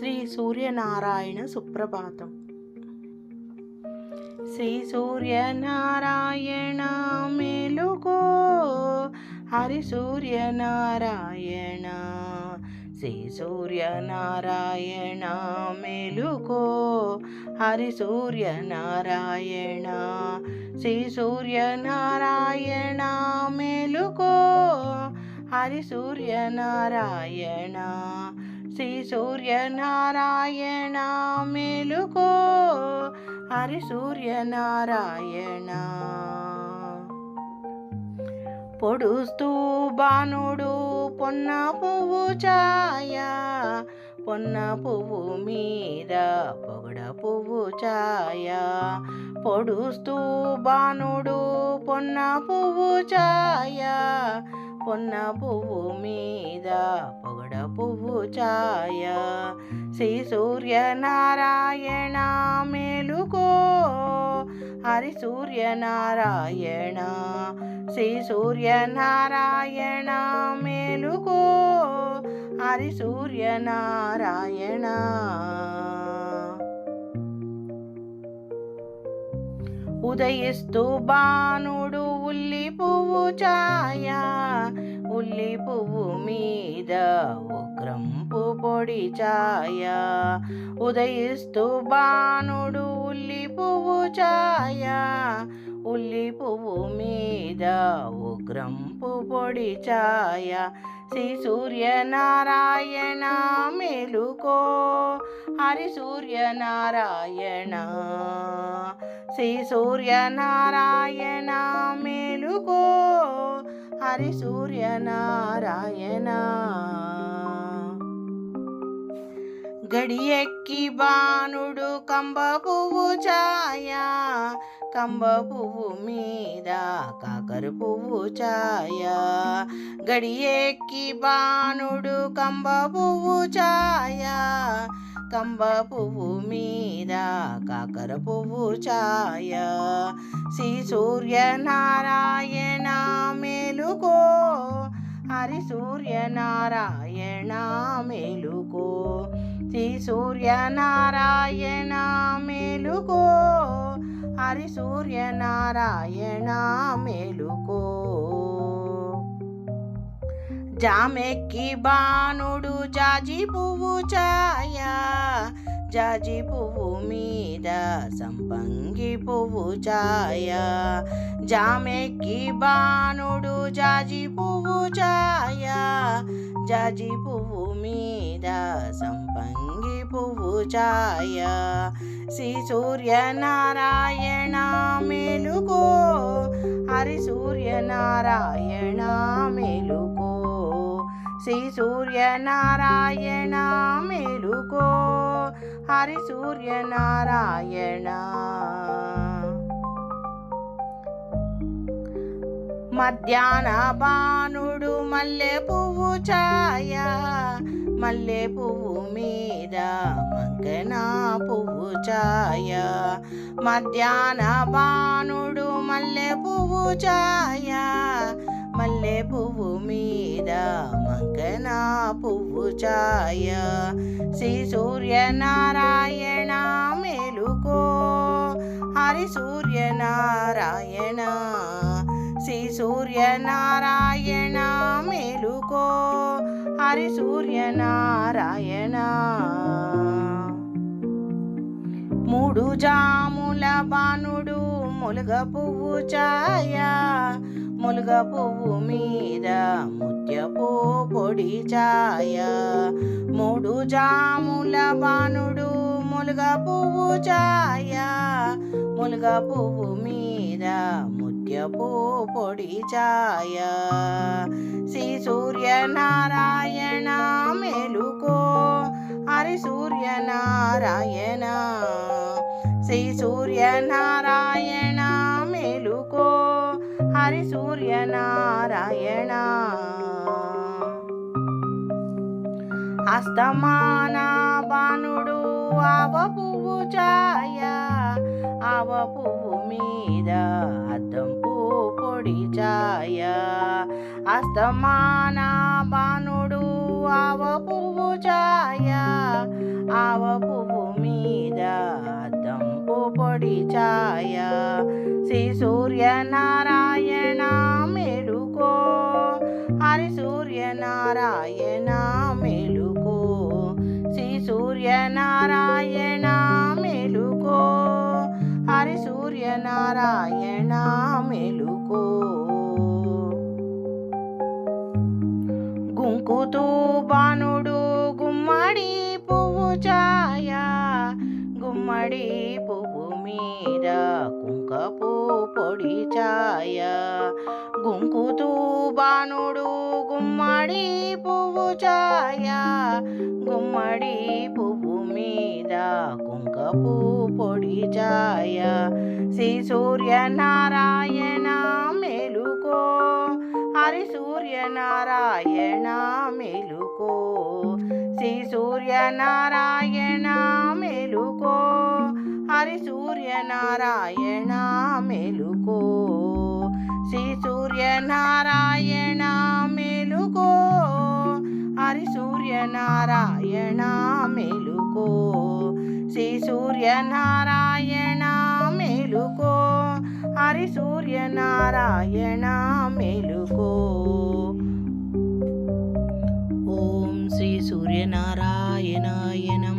శ్రీ సూర్యనారాయణ సుప్రభాతం. శ్రీ సూర్యనారాయణ మేలుకో హరి సూర్యనారాయణ శ్రీ సూర్యనారాయణ మేలుకో హరి సూర్యనారాయణ శ్రీ సూర్యనారాయణ మేలుకో హరి సూర్యనారాయణ శ్రీ సూర్యనారాయణ మేలుకో. హరి సూర్యనారాయణ. పొడుస్తూ బాణుడు పొన్న పువ్వు ఛాయ పొన్న పువ్వు మీద పొగడ పువ్వు ఛాయ. పొడుస్తూ బాణుడు పొన్న పువ్వు ఛాయ పొన్న పువ్వు మీద పువ్వు ఛాయ శ్రీ సూర్యనారాయణ మేలుకో. హరి సూర్యనారాయణ. శ్రీ సూర్యనారాయణ మేలుకో. హరి సూర్యనారాయణ. ఉదయిస్తూ బాణుడు ఉల్లి పువ్వు ఛాయ ఉల్లి పువ్వు మీద ఉగ్రంపు పొడి ఛాయ. ఉదయిస్తూ బాణుడు ఉల్లి పువ్వు ఛాయ. ఉల్లి పువ్వు మీద ఉగ్రంపు పొడి ఛాయ. శ్రీ సూర్యనారాయణ మేలుకో. హరి సూర్యనారాయణ. శ్రీ సూర్యనారాయణ మేలుకో. హరి సూర్య నారాయణ. గడియెక్కి బాణుడు కంబ పువ్వు ఛాయ కంబ పువ్వు మీద కాకరు పువ్వు ఛాయ. గడియెక్కి బాణుడు కంబ పువ్వు ఛాయ కంబ పువ్వు మీద కాకర పువ్వు ఛాయ. శ్రీ సూర్యనారాయణ మేలుకో హరి సూర్యనారాయణ మేలుకో. శ్రీ సూర్యనారాయణ మేలుకో హరి సూర్యనారాయణ మేలు జామెక్కి బాణుడు జాజి పువ్వు ఛాయ జాజి పువ్వు మీద సంపంగి పువ్వు ఛాయ జామెక్కి బాణుడు జాజి పువ్వు ఛాయ జాజి పువ్వు మీద సంపంగి పువ్వు ఛాయ శ్రీ సూర్యనారాయణ మేలుకో హరి సూర్యనారాయణ మేలుకో శ్రీ సూర్యనారాయణ మేలుకో. హరి సూర్యనారాయణ. మధ్యాహ్న బాణుడు మల్లె పువ్వు ఛాయ మల్లె పువ్వు మీద మంకన పువ్వు ఛాయ. మధ్యాహ్న బాణుడు మల్లె పువ్వు ఛాయ మల్లె పువ్వు మీద మంకన పువ్వు ఛాయ శ్రీ సూర్యనారాయణ మేలుకో. హరి సూర్యనారాయణ. శ్రీ సూర్యనారాయణ మేలుకో. హరి సూర్యనారాయణ. మూడు జాముల బాణుడు ములుగ పువ్వు ఛాయ ములుగ పువ్వు మీద ముత్యపు పొడి ఛాయ. మూడు జాముల బాణుడు ములుగ పువ్వు ఛాయ ములుగ పువ్వు మీద ముత్యపు పొడి ఛాయ. శ్రీ సూర్యనారాయణ మేలుకో హరి సూర్యనారాయణ. శ్రీ సూర్యనారాయణ సూర్యనారాయణ. అస్తమాన బాణుడు ఆవ పువ్వు ఛాయ ఆవ పువ్వు మీద అద్దం పువ్వు పొడి ఛాయ. అస్తమాన బాణుడు ఆవ పువ్వు ఛాయ ఆవ పువ్వు మీద అద్దం పువ్వు పొడి ఛాయ. శ్రీ సూర్యనారాయణ సూర్యనారాయణ మెలుకో శ్రీ సూర్యనారాయణ మెలుకో హరి సూర్యనారాయణ మెలుకో గుంకుతూ బాణుడు గుమ్మడి పువ్వు ఛాయ. గుమ్మడి పువ్వు మీద కుంకపు పొడి ఛాయ గుంకుతూ బాణుడు గుమ్మడి పువ్వు ఛాయ గుమ్మడి పువ్వు మీద కుంకపు పొడి ఛాయ శ్రీ సూర్యనారాయణ మెలుకో. హరి సూర్యనారాయణ మెలుకో. శ్రీ సూర్యనారాయణ మెలుకో. శ్రీహరి సూర్యనారాయణ మెలుకో. శ్రీ సూర్యనారాయణ మెలుకో. హరి సూర్యనారాయణ మెలుకో. శ్రీ సూర్యనారాయణ మెలుకో. హరి సూర్యనారాయణ మెలుకో. ఓం శ్రీ సూర్యనారాయణాయణ